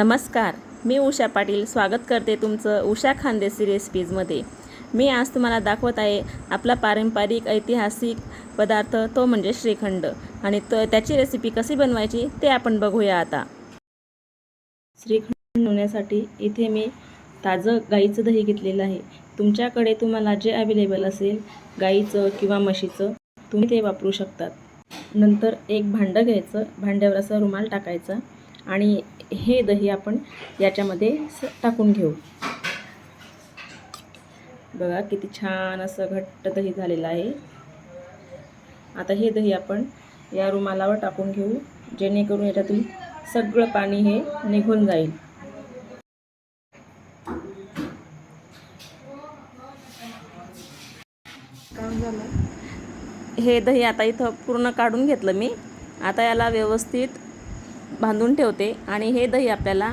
नमस्कार मी उषा पाटील. स्वागत करते तुमचं उषा खानदेसी रेसिपीजमध्ये मी आज तुम्हाला दाखवत आहे आपला पारंपरिक ऐतिहासिक पदार्थ तो म्हणजे श्रीखंड. आणि तो त्याची रेसिपी कशी बनवायची ते आपण बघूया आता. श्रीखंड बनवण्यासाठी इथे मी ताजं गाईचं दही घेतलेलं आहे. तुमच्याकडे तुम्हाला जे अवेलेबल असेल गाईचं किंवा म्हशीचं तुम्ही ते वापरू शकतात. नंतर एक भांडं घ्यायचं. भांड्यावर असा रुमाल टाकायचा. आणि हे दही आपण याच्यामध्ये टाकून घेऊ. बघा किती छान असं घट्ट दही झालेलं आहे. आता हे दही आपण या रुमालावर टाकून घेऊ जेणेकरून याच्यातून सगळं पाणी हे निघून जाईल. हे दही आता इथं पूर्ण काढून घेतलं मी. आता याला व्यवस्थित बांधून ठेवते आणि हे दही आपल्याला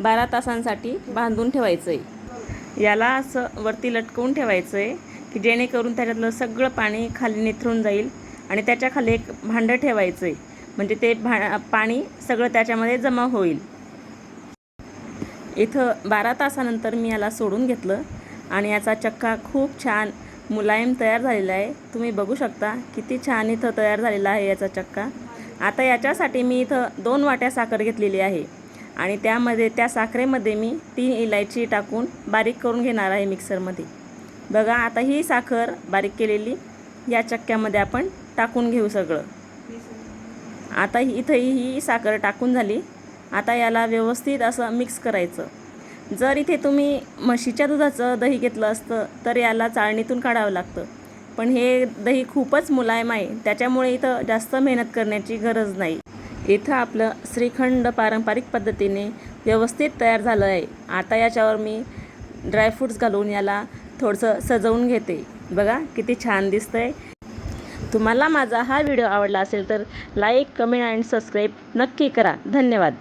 बारा तासांसाठी बांधून ठेवायचं आहे याला असं वरती लटकवून ठेवायचं आहे की जेणेकरून त्याच्यातलं सगळं पाणी खाली निथरून जाईल आणि त्याच्याखाली एक भांडं ठेवायचं आहे म्हणजे ते भा पाणी सगळं त्याच्यामध्ये जमा होईल. इथं बारा तासानंतर मी याला सोडून घेतलं आणि याचा चक्का खूप छान मुलायम तयार झालेला आहे. तुम्ही बघू शकता किती छान इथं तयार झालेला आहे याचा चक्का. आता याच्यासाठी मी इथं दोन वाट्या साखर घेतलेली आहे. आणि त्यामध्ये त्या साखरेमध्ये मी तीन इलायची टाकून बारीक करून घेणार आहे मिक्सरमध्ये. बघा आता ही साखर बारीक केलेली या चक्क्यामध्ये आपण टाकून घेऊ सगळं. आता इथंही इथं ही साखर टाकून झाली. आता याला व्यवस्थित असं मिक्स करायचं. जर इथे तुम्ही म्हशीच्या दुधाचं दही घेतलं असतं तर याला चाळणीतून काढावं लागतं. पण हे दही खूपच मुलायम आहे. त्याच्यामुळे इथं जास्त मेहनत करण्याची गरज नाही. इथं आपलं श्रीखंड पारंपरिक पद्धतीने व्यवस्थित तयार झालं आहे. आता याच्यावर मी ड्रायफ्रूट्स घालून याला थोडंसं सजवून घेते. बघा किती छान दिसतंय. तुम्हाला माझा हा व्हिडिओ आवडला असेल तर लाईक कमेंट अँड सबस्क्राईब नक्की करा. धन्यवाद.